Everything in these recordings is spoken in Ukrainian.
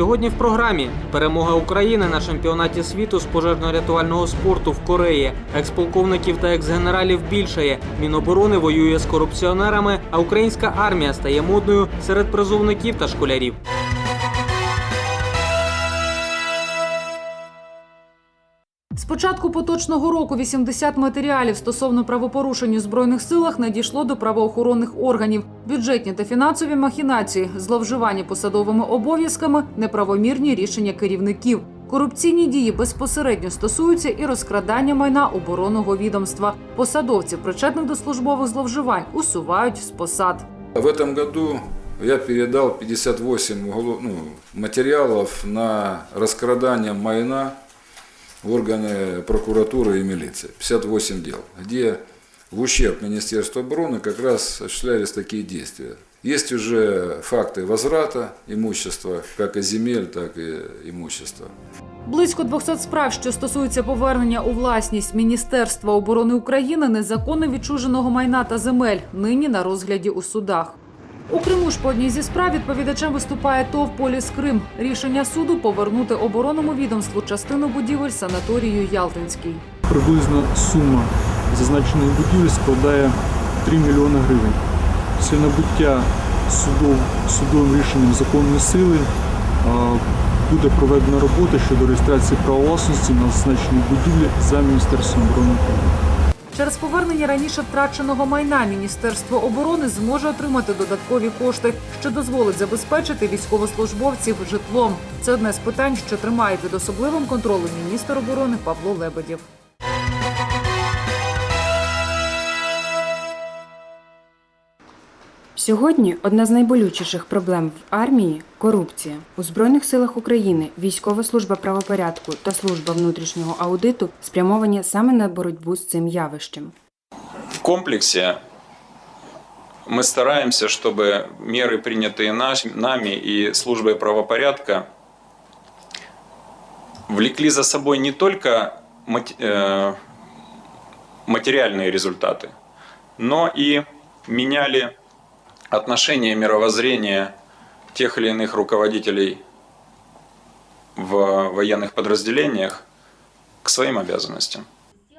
Сьогодні в програмі перемога України на чемпіонаті світу з пожежно-рятувального спорту в Кореї. Експолковників та екс-генералів більшає. Міноборони воює з корупціонерами, а українська армія стає модною серед призовників та школярів. Початку поточного року 80 матеріалів стосовно правопорушень у збройних силах надійшло до правоохоронних органів. Бюджетні та фінансові махінації, зловживання посадовими обов'язками, неправомірні рішення керівників. Корупційні дії безпосередньо стосуються і розкрадання майна оборонного відомства. Посадовців, причетних до службових зловживань, усувають з посад. В этом году я передал 58 уголо- ну, материалов на раскрадание майна в органы прокуратуры и милиции. 58 дел, где в ущерб Министерству обороны как раз осуществлялись такие действия. Есть уже факты возврата имущества, как и земель, так и имущества. Близько 200 справ, що стосуються повернення у власність Міністерства оборони України незаконно відчуженого майна та земель, нині на розгляді у судах. У Криму ж по одній зі справ відповідачем виступає ТОВ Поліс Крим. Рішення суду повернути оборонному відомству частину будівель санаторію Ялтинський. Приблизна сума зазначеної будівлі складає 3 мільйони гривень. Після набуття судов, судовим рішенням законної сили буде проведена робота щодо реєстрації права власності на зазначені будівлі за Міністерством оборони України. Через повернення раніше втраченого майна Міністерство оборони зможе отримати додаткові кошти, що дозволить забезпечити військовослужбовців житлом. Це одне з питань, що тримає під особливим контролем міністр оборони Павло Лебедєв. Сьогодні одна з найболючіших проблем в армії корупція. У Збройних силах України військова служба правопорядку та служба внутрішнього аудиту спрямовані саме на боротьбу з цим явищем. В комплексе мы стараемся, чтобы меры, принятые наш- нами и службой правопорядка, влекли за собой не только мат- э, материальные результаты, но и меняли отношение, мировоззрение тех или иных руководителей в военных подразделениях к своим обязанностям.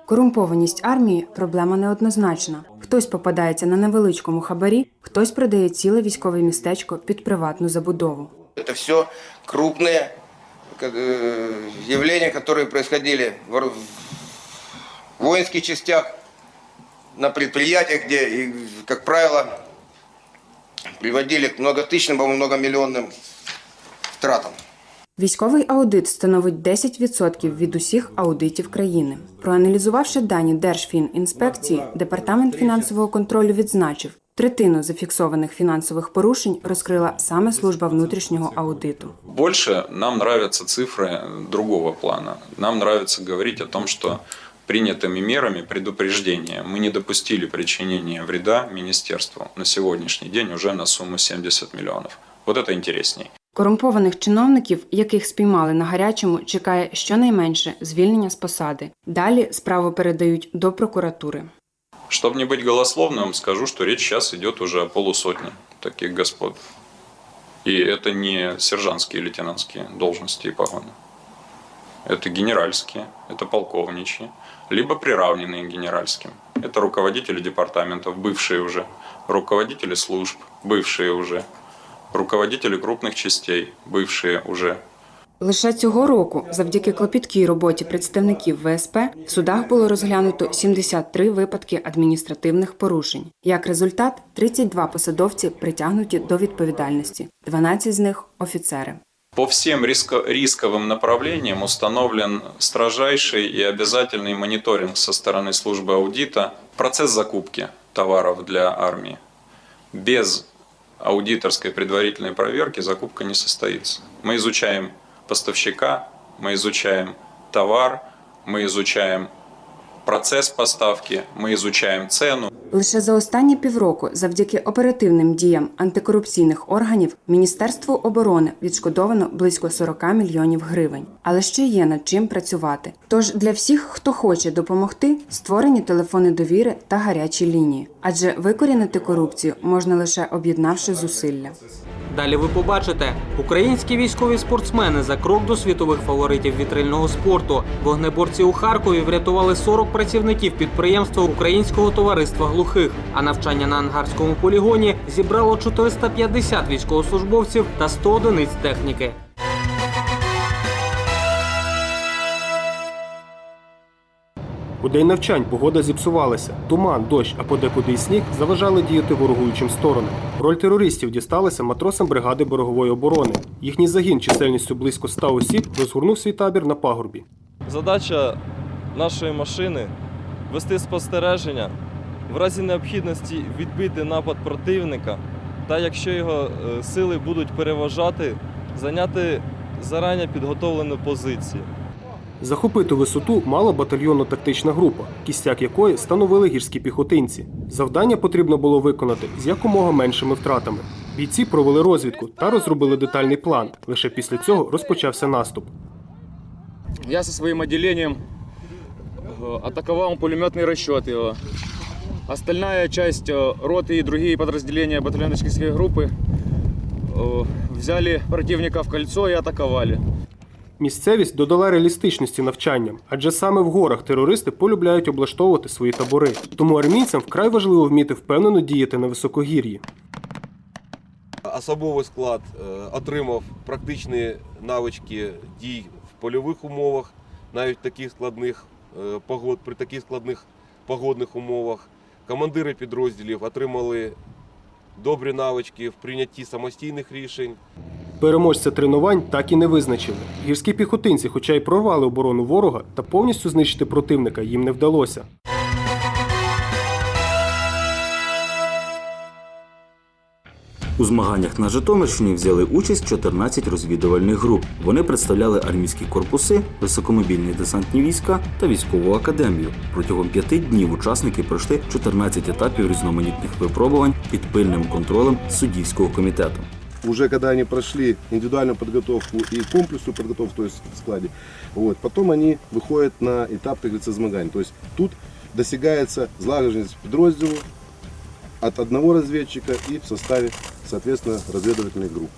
Корумпованість армії проблема неоднозначна. Хтось попадається на невеличкому хабарі, хтось продає ціле військове містечко під приватну забудову. Это все крупные как, э, явления, которые происходили в ор- в воинских частях, на предприятиях, где, и, как правило, приводили к многотысячным, по-моему, многомиллионным тратам. Військовий аудит становить 10% від усіх аудитів країни. Проаналізувавши дані Держфінінспекції, департамент фінансового контролю відзначив, третину зафіксованих фінансових порушень розкрила саме служба внутрішнього аудиту. Больше нам нравятся цифры другого плана. Нам нравится говорить о том, что принятыми мерами предупреждения мы не допустили причинения вреда министерству на сегодняшний день уже на сумму 70 миллионов. Вот это интересней. Корумпованих чиновників, яких спіймали на гарячому, чекає щонайменше звільнення з посади. Далі справу передають до прокуратури. Чтобы не быть голословным, скажу, что речь сейчас идет уже о полусотне таких господ. И это не сержантские и лейтенантские должности и погоны. Это генеральские, это полковничьи, либо приравненные к генеральским. Это руководители департаментов, бывшие уже, руководители служб, бывшие уже, руководители крупных частей, бывшие уже. Лише цього року, завдяки клопіткій роботі представників ВСП, в судах було розглянуто 73 випадки адміністративних порушень. Як результат, 32 посадовці притягнуті до відповідальності, 12 з них офіцери. По всем риско- рисковым направлениям установлен строжайший и обязательный мониторинг со стороны службы аудита. Процесс закупки товаров для армии. Без аудиторской предварительной проверки закупка не состоится. Мы изучаем поставщика, мы изучаем товар, мы изучаем процесс поставки, мы изучаем цену. Лише за останні півроку, завдяки оперативним діям антикорупційних органів, Міністерству оборони відшкодовано близько 40 мільйонів гривень. Але ще є над чим працювати. Тож для всіх, хто хоче допомогти, створені телефони довіри та гарячі лінії. Адже викорінити корупцію можна лише об'єднавши зусилля. Далі ви побачите, українські військові спортсмени за крок до світових фаворитів вітрильного спорту. Вогнеборці у Харкові врятували 40 працівників підприємства Українського товариства глухих. А навчання на ангарському полігоні зібрало 450 військовослужбовців та 100 одиниць техніки. У день навчань погода зіпсувалася. Туман, дощ, а подекуди й сніг заважали діяти ворогуючим сторонам. Роль терористів дісталася матросам бригади берегової оборони. Їхній загін чисельністю близько 100 осіб розгорнув свій табір на пагорбі. Задача нашої машини вести спостереження, в разі необхідності відбити напад противника, та якщо його е, сили будуть переважати, зайняти зарані підготовлену позицію. Захопити висоту мала батальйонно-тактична група, кістяк якої становили гірські піхотинці. Завдання потрібно було виконати з якомога меншими втратами. Бійці провели розвідку та розробили детальний план. Лише після цього розпочався наступ. Я со своим отделением э, атаковал пулеметный расчет его. Остальная часть э, роты и другие подразделения батальонно-тактической группы э, взяли противника в кольцо и атаковали. Місцевість додала реалістичності навчанням, адже саме в горах терористи полюбляють облаштовувати свої табори. Тому армійцям вкрай важливо вміти впевнено діяти на високогір'ї. Особовий склад е, отримав практичні навички дій в польових умовах, навіть таких складних е, погод, при таких складних погодних умовах. Командири підрозділів отримали добрі навички в прийнятті самостійних рішень. Переможця тренувань так і не визначили. Гірські піхотинці, хоча й прорвали оборону ворога, та повністю знищити противника їм не вдалося. У змаганнях на Житомирщині взяли участь 14 розвідувальних груп. Вони представляли армійські корпуси, високомобільні десантні війська та військову академію. Протягом п'яти днів учасники пройшли 14 етапів різноманітних випробувань під пильним контролем суддівського комітету. Уже когда они прошли индивидуальную подготовку и комплексную подготовку, то есть в складе, вот, потом они выходят на этап, как говорится, змагань. То есть тут достигается злагодженность підрозділу от одного разведчика и в составе, соответственно, разведывательных групп.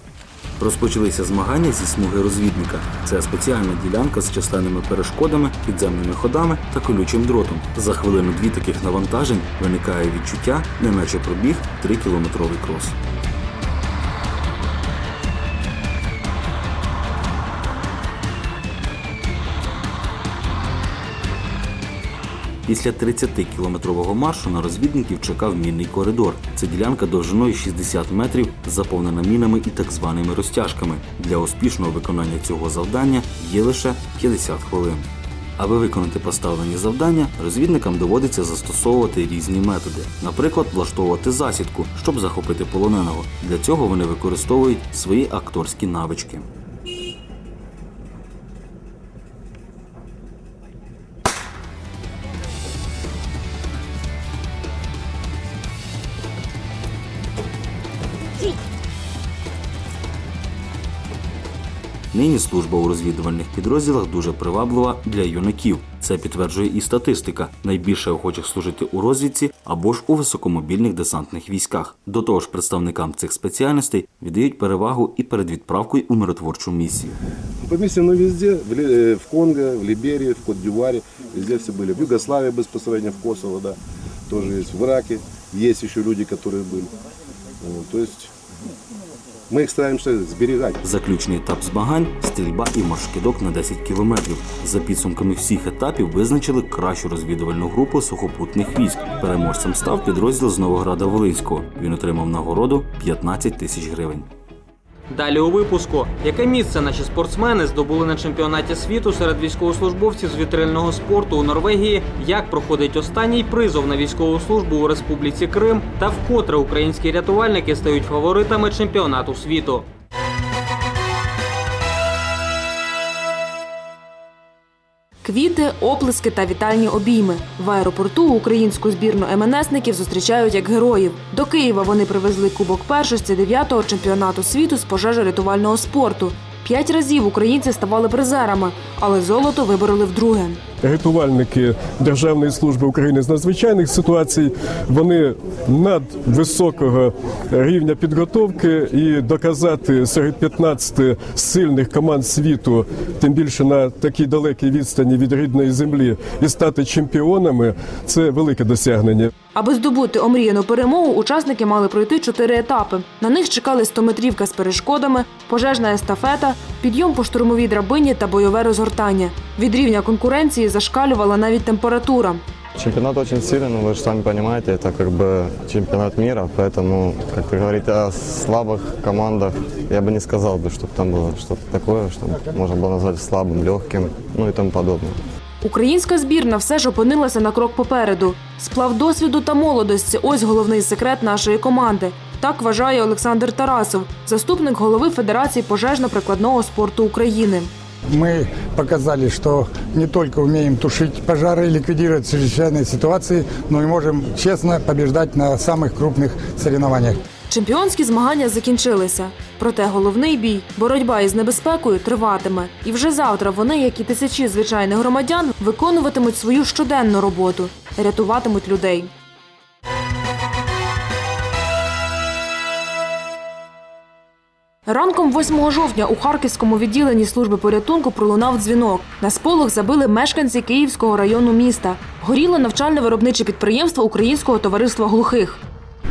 Розпочалися змагання зі смуги розвідника. Це спеціальна ділянка з численними перешкодами, підземними ходами та колючим дротом. За хвилину-дві таких навантажень виникає відчуття, не наче пробіг 3-кілометровий крос. Після 30-кілометрового маршу на розвідників чекав мінний коридор. Це ділянка довжиною 60 метрів, заповнена мінами і так званими розтяжками. Для успішного виконання цього завдання є лише 50 хвилин. Аби виконати поставлені завдання, розвідникам доводиться застосовувати різні методи, наприклад, влаштовувати засідку, щоб захопити полоненого. Для цього вони використовують свої акторські навички. Нині служба у розвідувальних підрозділах дуже приваблива для юнаків. Це підтверджує і статистика. Найбільше охочих служити у розвідці або ж у високомобільних десантних військах. До того ж, представникам цих спеціальностей віддають перевагу і перед відправкою у миротворчу місію. По миссиям мы везде, в, Ли- э, в Конго, в Либерии, в Кот-Дюваре, везде все были. В Югославии безпосредньо, в Косово, да, тоже есть. В Ираке есть еще люди, которые были. Вот, то есть мы їх стараємося зберігати. Заключний етап змагань стрільба і маршкидок на 10 кілометрів. За підсумками всіх етапів визначили кращу розвідувальну групу сухопутних військ. Переможцем став підрозділ з Новограда Волинського. Він отримав нагороду 15 тисяч гривень. Далі у випуску, яке місце наші спортсмени здобули на чемпіонаті світу серед військовослужбовців з вітрильного спорту у Норвегії, як проходить останній призов на військову службу у Республіці Крим, та вкотре українські рятувальники стають фаворитами чемпіонату світу. Квіти, оплески та вітальні обійми. В аеропорту українську збірну МНСників зустрічають як героїв. До Києва вони привезли кубок першості 9-го чемпіонату світу з пожежорятувального спорту. П'ять разів українці ставали призерами, але золото вибороли вдруге. Рятувальники Державної служби України з надзвичайних ситуацій вони надвисокого рівня підготовки і доказати серед 15 сильних команд світу, тим більше на такій далекій відстані від рідної землі, і стати чемпіонами це велике досягнення. Аби здобути омріяну перемогу, учасники мали пройти чотири етапи. На них чекали 100-метрівка з перешкодами, пожежна естафета, підйом по штурмовій драбині та бойове розгортання. Від рівня конкуренції зашкалювала навіть температура. Чемпионат очень сильный, но вы же сами понимаете, это как бы чемпионат мира, поэтому, как вы говорите о слабых командах, я бы не сказал бы, чтобы там было что-то такое, что можно было назвать слабым, легким, ну и тому подобное. Українська збірна все ж опинилася на крок попереду. Сплав досвіду та молодості ось головний секрет нашої команди. Так вважає Олександр Тарасов, заступник голови Федерації пожежно-прикладного спорту України. Мы показали, что не только умеем тушить пожары и ликвидировать чрезвычайные ситуации, но и можем честно побеждать на самых крупных соревнованиях. Чемпіонські змагання закінчилися. Проте головний бій, боротьба із небезпекою триватиме. І вже завтра вони, як і тисячі звичайних громадян, виконуватимуть свою щоденну роботу, рятуватимуть людей. Ранком 8 жовтня у Харківському відділенні служби порятунку пролунав дзвінок. На сполох забили мешканці Київського району міста. Горіло навчально-виробниче підприємство Українського товариства глухих.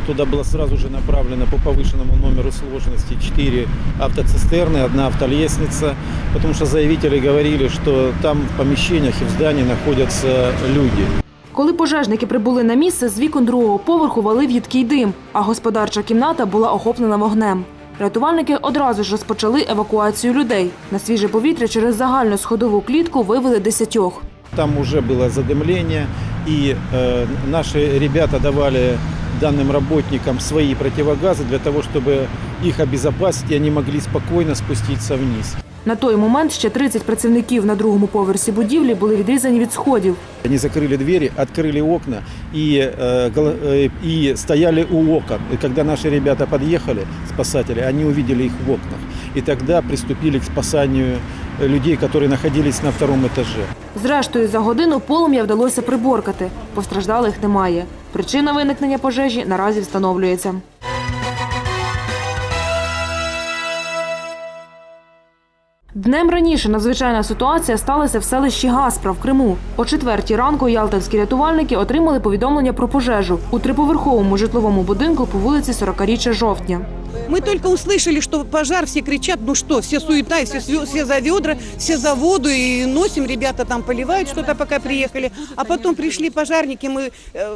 Туда было сразу же направлено по повышенному номеру сложности 4 автоцистерны, одна автолестница, потому что заявители говорили, что там в помещениях и в здании находятся люди. Коли пожежники прибули на місце, з вікон другого поверху валив їдкий дим, а господарча кімната була охоплена вогнем. Рятувальники одразу ж розпочали евакуацію людей. На свіже повітря через загальну сходову клітку вивели десятьох. Там уже было задымление, и э, наши ребята давали данным работникам свои противогазы для того, чтобы их обезопасить, и они могли спокойно спуститься вниз. На той момент ще 30 працівників на другому поверсі будівлі були відрізані від сходів. Они закрыли двери, открыли окна и, э, гол- э, и стояли у окон. И когда наши ребята подъехали, спасатели, они увидели их в окнах. И тогда приступили к спасанию э, людей, которые находились на втором этаже. Зрештою, за годину полум'я вдалося приборкати. Постраждалих немає. Причина виникнення пожежі наразі встановлюється. Днем раніше надзвичайна ситуація сталася в селищі Гаспра в Криму. О четвертій ранку ялтинські рятувальники отримали повідомлення про пожежу у триповерховому житловому будинку по вулиці 40-річчя жовтня. Мы только услышали, что пожар, все кричат, ну что, все суета, и все, свё- все за ведра, все за воду, и носим, ребята там поливают что-то, пока приехали. А потом пришли пожарники, мы, э,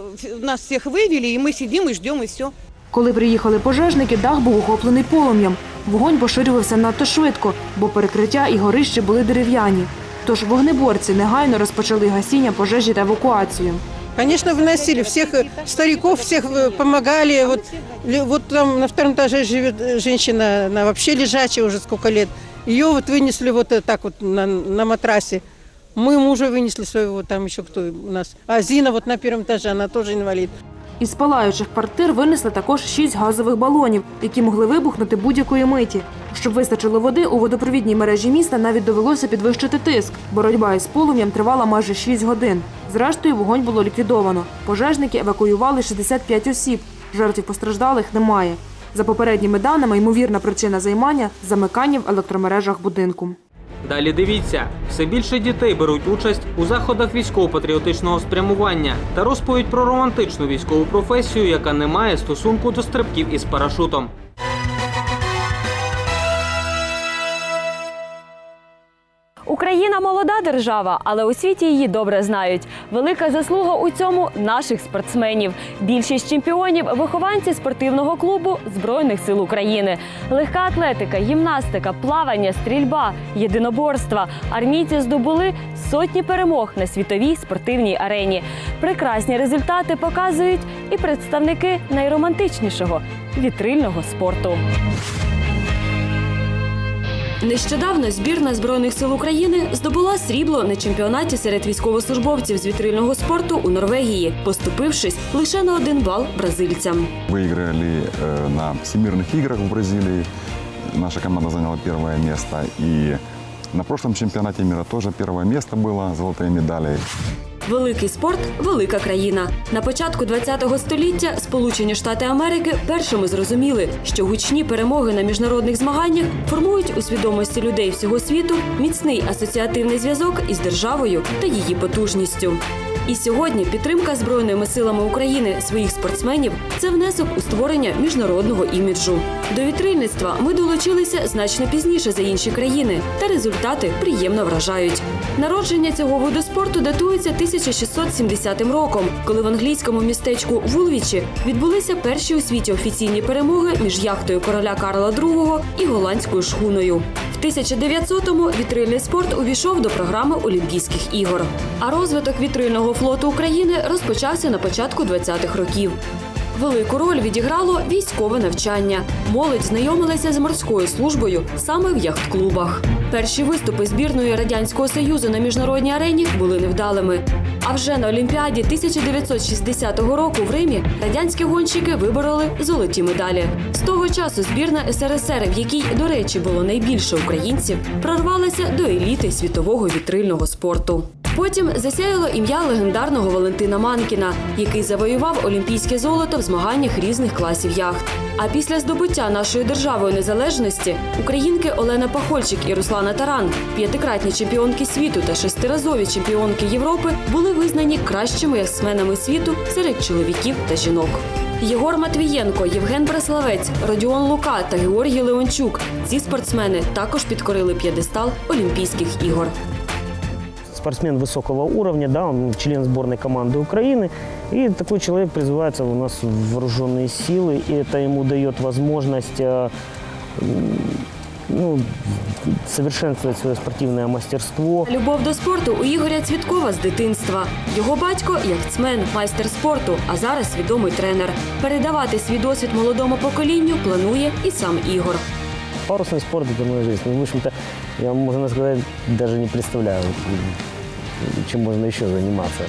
нас всех вывели, и мы сидим и ждем, и все. Коли приїхали пожежники, дах був охоплений полум'ям. Вогонь поширювався надто швидко, бо перекриття і горище були дерев'яні. Тож вогнеборці негайно розпочали гасіння пожежі та евакуацію. Конечно, выносили всех э, стариков, всех э, помогали. Вот, ле- вот там на втором этаже живет э, женщина, она вообще лежачая уже сколько лет. Ее вот вынесли вот э, так вот на, на матрасе. Мы мужа вынесли своего, там еще кто у нас. А Зина вот на первом этаже, она тоже инвалид. Із палаючих квартир винесли також шість газових балонів, які могли вибухнути будь-якої миті. Щоб вистачило води, у водопровідній мережі міста навіть довелося підвищити тиск. Боротьба із полум'ям тривала майже 6 годин. Зрештою, вогонь було ліквідовано. Пожежники евакуювали 65 осіб. Жертв постраждалих немає. За попередніми даними, ймовірна причина займання замикання в електромережах будинку. Далі дивіться, все більше дітей беруть участь у заходах військово-патріотичного спрямування та розповідь про романтичну військову професію, яка не має стосунку до стрибків із парашутом. Україна молода держава, але у світі її добре знають. Велика заслуга у цьому наших спортсменів. Більшість чемпіонів вихованці спортивного клубу Збройних сил України. Легка атлетика, гімнастика, плавання, стрільба, єдиноборства. Армійці здобули сотні перемог на світовій спортивній арені. Прекрасні результати показують і представники найромантичнішого вітрильного спорту. Нещодавно збірна збройних сил України здобула срібло на чемпіонаті серед військовослужбовців з вітрильного спорту у Норвегії, поступившись лише на один бал бразильцям. Выиграли э, на всемирных играх в Бразилии. Наша команда заняла первое место. И на прошлом чемпионате мира тоже первое место было, золотые медали. Великий спорт велика країна. На початку ХХ століття Сполучені Штати Америки першими зрозуміли, що гучні перемоги на міжнародних змаганнях формують у свідомості людей всього світу міцний асоціативний зв'язок із державою та її потужністю. І сьогодні підтримка збройними силами України своїх спортсменів це внесок у створення міжнародного іміджу. До вітрильництва ми долучилися значно пізніше за інші країни, та результати приємно вражають. Народження цього виду спорту датується 1670 роком, коли в англійському містечку Вулвічі відбулися перші у світі офіційні перемоги між яхтою короля Карла II і голландською шхуною. В 1900-му вітрильний спорт увійшов до програми Олімпійських ігор. А розвиток вітрильного флоту України розпочався на початку 20-х років. Велику роль відіграло військове навчання. Молодь знайомилася з морською службою саме в яхт-клубах. Перші виступи збірної радянського союзу на міжнародній арені були невдалими. А вже на Олімпіаді 1960 року в Римі радянські гонщики вибороли золоті медалі. З того часу збірна СРСР, в якій, до речі, було найбільше українців, прорвалася до еліти світового вітрильного спорту. Потім засяяло ім'я легендарного Валентина Манкіна, який завоював олімпійське золото в змаганнях різних класів яхт. А після здобуття нашою державою незалежності українки Олена Пахольчик і Руслана Таран, п'ятикратні чемпіонки світу та шестиразові чемпіонки Європи, були визнані кращими яхтсменами світу серед чоловіків та жінок. Єгор Матвієнко, Євген Браславець, Родіон Лука та Георгій Леончук. Ці спортсмени також підкорили п'єдестал Олімпійських ігор спортсмен высокого уровня, да, он член сборной команды Украины. И такой человек призывается у нас в вооруженные силы, и это ему дает возможность э, м, ну, совершенствовать свое спортивное мастерство. Любов до спорту у Ігоря Цвіткова з дитинства. Його батько яхтсмен, майстер спорту, а зараз відомий тренер. Передавати свій досвід молодому поколінню планує і сам Ігор. Парусный спорт – это моя жизнь. Ну, в общем-то, я, можно сказать, даже не представляю, чем можно еще заниматься.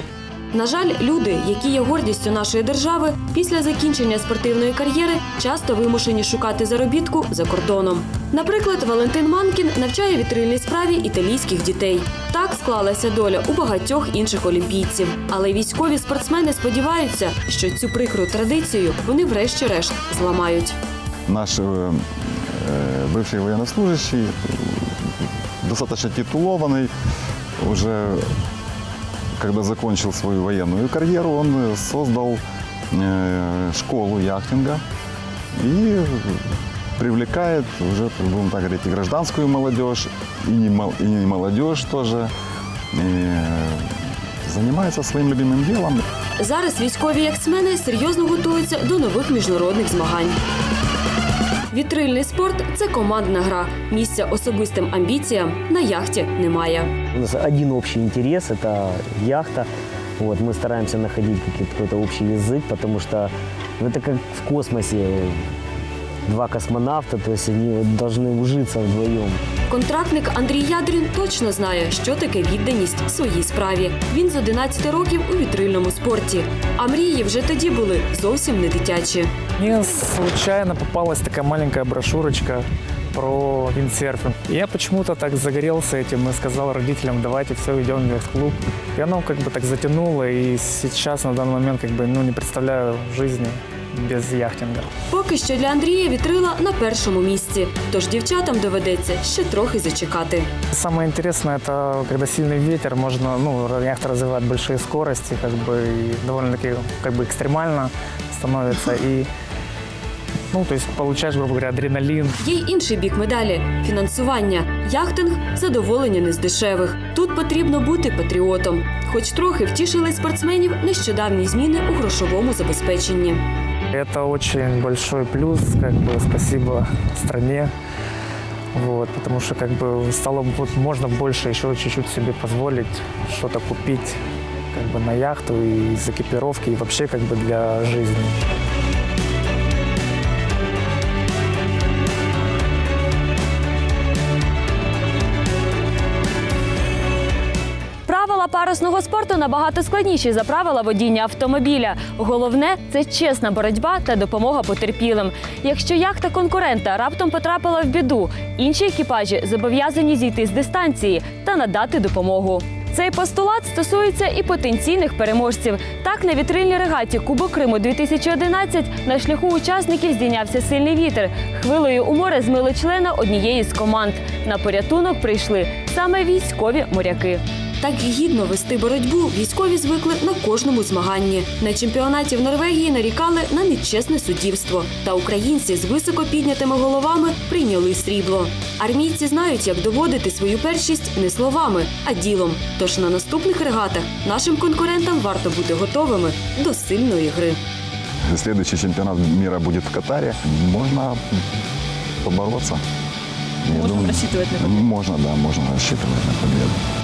На жаль, люди, які є гордістю нашої держави, після закінчення спортивної кар'єри часто вимушені шукати заробітку за кордоном. Наприклад, Валентин Манкін навчає вітрильній справі італійських дітей. Так склалася доля у багатьох інших олімпійців. Але військові спортсмени сподіваються, що цю прикру традицію вони врешті-решт зламають. Наш э, э, бывший военнослужащий, достаточно титулованный, уже когда закончил свою военную карьеру, он э, создал э, школу яхтинга и привлекает уже, будем так говорить, и гражданскую молодежь, и не, мол- и не молодежь тоже. И, э, занимается своим любимым делом. Зараз військові яхтсмени серйозно готуються до нових міжнародних змагань. Вітрильний спорт це командна гра. Місця особистим амбіціям на яхті немає. У нас один общий интерес – это яхта. Вот, мы стараемся находить какие-то- какой-то общий язык, потому что ну, это как в космосе. Два космонавта, то есть они вот должны ужиться вдвоем. Контрактник Андрій Ядрін точно знає, що таке відданість своїй справі. Він з 11 років у вітрильному спорті. А мрії вже тоді були зовсім не дитячі. Мне случайно попалась такая маленькая брошюрочка про виндсерфинг. И я почему-то так загорелся этим и сказал родителям, давайте все, идем в клуб. И оно как бы так затянуло, и сейчас на данный момент как бы ну, не представляю жизни без яхтинга. Поки що для Андрія вітрила на першому місці. Тож дівчатам доведеться ще трохи зачекати. Самое интересное, это когда сильный ветер, можно, ну, яхта развивает большие скорости, как бы, и довольно-таки, как бы, экстремально становится, и, ну, то есть получаешь, грубо говоря, адреналин, Є й інший бік медалі фінансування. Яхтинг задоволення не з дешевих. Тут потрібно бути патріотом. Хоч трохи втішили спортсменів нещодавні зміни у грошовому забезпеченні. Это очень большой плюс, как бы спасибо стране. Вот, потому что как бы стало вот, можно больше еще чуть-чуть себе позволить что-то купить как бы на яхту и из экипировки, и вообще как бы для жизни. Парусного спорту набагато складніші за правила водіння автомобіля. Головне це чесна боротьба та допомога потерпілим. Якщо яхта конкурента раптом потрапила в біду, інші екіпажі зобов'язані зійти з дистанції та надати допомогу. Цей постулат стосується і потенційних переможців. Так, на вітрильній регаті Кубок Криму 2011 на шляху учасників здійнявся сильний вітер. Хвилею у море змили члена однієї з команд. На порятунок прийшли саме військові моряки. Так гідно вести боротьбу військові звикли на кожному змаганні. На чемпіонаті в Норвегії нарікали на нечесне суддівство. Та українці з високо піднятими головами прийняли срібло. Армійці знають, як доводити свою першість не словами, а ділом. Тож на наступних регатах нашим конкурентам варто бути готовими до сильної гри. Следующий чемпионат мира будет в Катаре. Можно побороться. Я Можем рассчитывать на победу. Можно, да, можно рассчитывать на победу.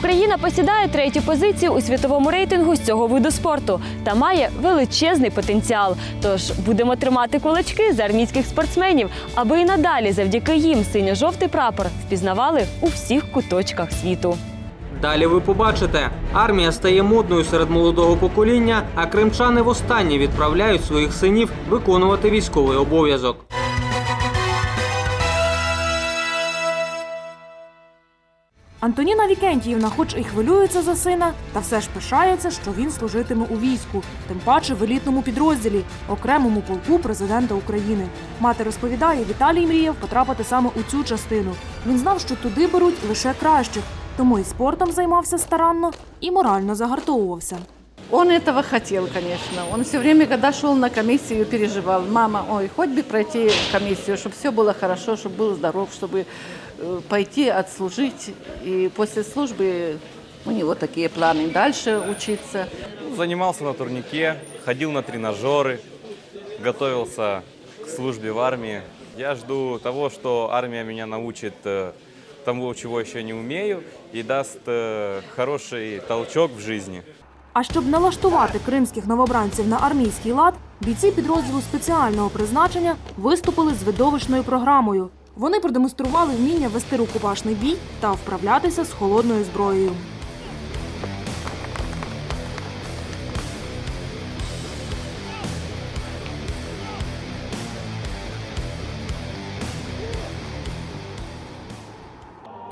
Україна посідає третю позицію у світовому рейтингу з цього виду спорту та має величезний потенціал. Тож будемо тримати кулачки за армійських спортсменів, аби і надалі завдяки їм синьо-жовтий прапор впізнавали у всіх куточках світу. Далі ви побачите, армія стає модною серед молодого покоління, а кримчани востаннє відправляють своїх синів виконувати військовий обов'язок. Антоніна Вікентіївна, хоч і хвилюється за сина, та все ж пишається, що він служитиме у війську, тим паче в елітному підрозділі, окремому полку президента України. Мати розповідає, Віталій мріяв потрапити саме у цю частину. Він знав, що туди беруть лише кращих, тому і спортом займався старанно і морально загартовувався. Он этого хотел, конечно. Он все время, когда шел на комиссию, переживал. Мама, ой, хоть бы пройти комиссию, чтобы все было хорошо, чтобы был здоров, чтобы э, пойти отслужить. И после службы у него такие планы дальше учиться. Занимался на турнике, ходил на тренажеры, готовился к службе в армии. Я жду того, что армия меня научит э, тому, чего еще не умею, и даст э, хороший толчок в жизни. А щоб налаштувати кримських новобранців на армійський лад, бійці підрозділу спеціального призначення виступили з видовищною програмою. Вони продемонстрували вміння вести рукопашний бій та вправлятися з холодною зброєю.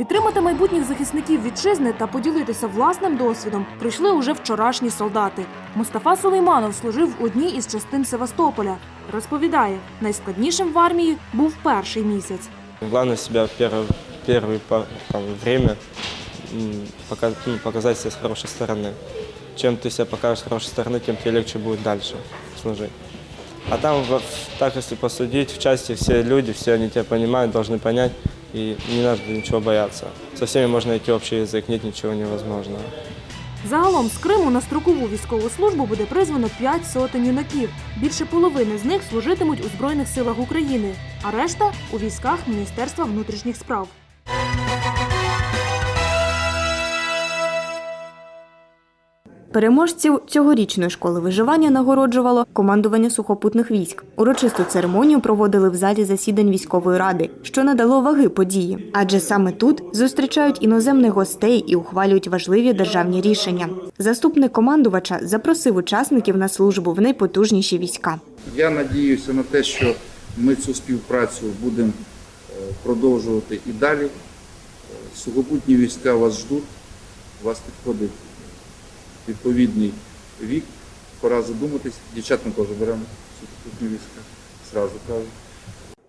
Підтримати майбутніх захисників вітчизни та поділитися власним досвідом прийшли уже вчорашні солдати. Мустафа Сулейманов служив в одній із частин Севастополя. Розповідає, найскладнішим в армії був перший місяць. Главное себя в первое, первое по- там, время м, пока- ну, показать себя с хорошей стороны. Чем ты себя покажешь с хорошей стороны, тем тебе легче будет дальше служить. А там, в- так если посудить, в части все люди, все они тебя понимают, должны понять, и не надо ничего бояться. Со всеми можно найти общий язык, нет ничего невозможного. Загалом з Криму на строкову військову службу буде призвано 5 сотень юнаків. Більше половини з них служитимуть у Збройних силах України, а решта у військах Міністерства внутрішніх справ. Переможців цьогорічної школи виживання нагороджувало командування сухопутних військ. Урочисту церемонію проводили в залі засідань військової ради, що надало ваги події. Адже саме тут зустрічають іноземних гостей і ухвалюють важливі державні рішення. Заступник командувача запросив учасників на службу в найпотужніші війська. Я надіюся на те, що ми цю співпрацю будемо е, продовжувати і далі. Е, Сухопутні війська вас ждуть, вас підходить відповідний вік. Пора задуматись. Дівчат ми теж беремо сухопутні війська, зразу кажу.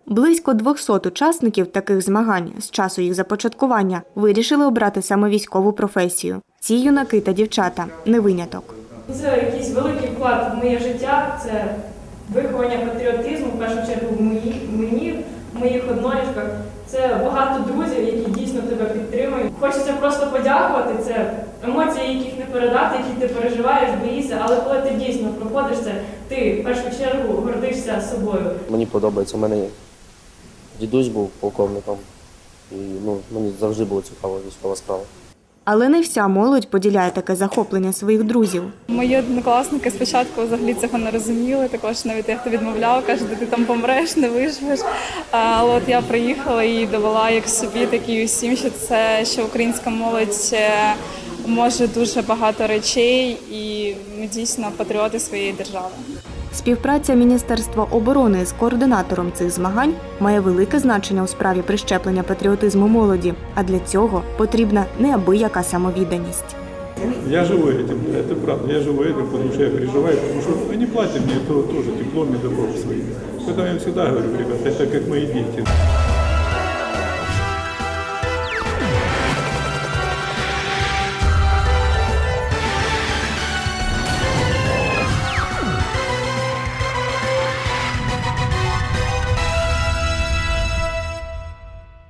Близько 200 учасників таких змагань з часу їх започаткування вирішили обрати саме військову професію. Ці юнаки та дівчата не виняток. Це якийсь великий вклад в моє життя, це виховання патріотизму, в першу чергу в мені, в моїх однолітках. Це багато друзів, які дійсно тебе підтримують. Хочеться просто подякувати. Це емоції, яких не передати, які ти переживаєш, боїшся, але коли ти дійсно проходиш це, ти в першу чергу гордишся собою. Мені подобається. У мене дідусь був полковником, і ну, мені завжди було цікаво військова справа. Але не вся молодь поділяє таке захоплення своїх друзів. Мої однокласники спочатку взагалі цього не розуміли. Також навіть дехто відмовляв, каже, ти там помреш, не виживеш. Але от я приїхала і довела як собі, так і усім, що це що українська молодь е, може дуже багато речей, і ми дійсно патріоти своєї держави. Співпраця Міністерства оборони з координатором цих змагань має велике значення у справі прищеплення патріотизму молоді, а для цього потрібна неабияка самовідданість. Я живу этим, это правда, я живу этим, потому что я переживаю, потому что они платят мне то, тоже теплом и добром своим. Поэтому я всегда говорю, ребята, это как мои дети.